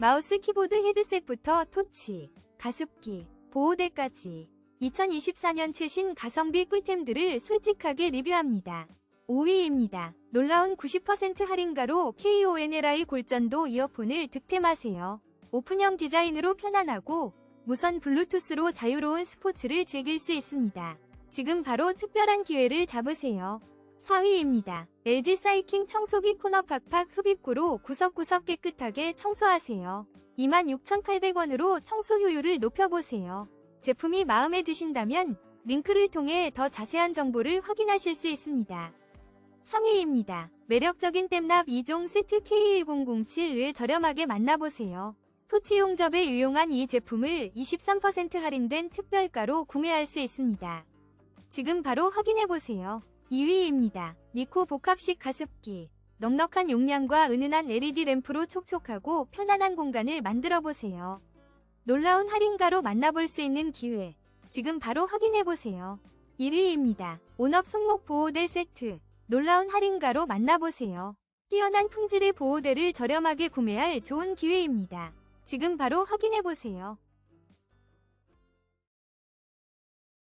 마우스 키보드 헤드셋부터 토치, 가습기, 보호대까지 2024년 최신 가성비 꿀템들을 솔직하게 리뷰합니다. 5위입니다. 놀라운 90% 할인가로 KONLI 골전도 이어폰을 득템하세요. 오픈형 디자인으로 편안하고 무선 블루투스로 자유로운 스포츠를 즐길 수 있습니다. 지금 바로 특별한 기회를 잡으세요. 4위입니다. LG 사이킹 청소기 코너 팍팍 흡입구로 구석구석 깨끗하게 청소하세요. 26,800원으로 청소 효율을 높여보세요. 제품이 마음에 드신다면 링크를 통해 더 자세한 정보를 확인하실 수 있습니다. 3위입니다. 매력적인 땜납 2종 세트 K1007을 저렴하게 만나보세요. 토치 용 접에 유용한 이 제품을 23% 할인된 특별가로 구매할 수 있습니다. 지금 바로 확인해보세요. 2위입니다. 니코 복합식 가습기. 넉넉한 용량과 은은한 LED 램프로 촉촉하고 편안한 공간을 만들어 보세요. 놀라운 할인가로 만나볼 수 있는 기회. 지금 바로 확인해 보세요. 1위입니다. 온업 손목 보호대 세트. 놀라운 할인가로 만나보세요. 뛰어난 품질의 보호대를 저렴하게 구매할 좋은 기회입니다. 지금 바로 확인해 보세요.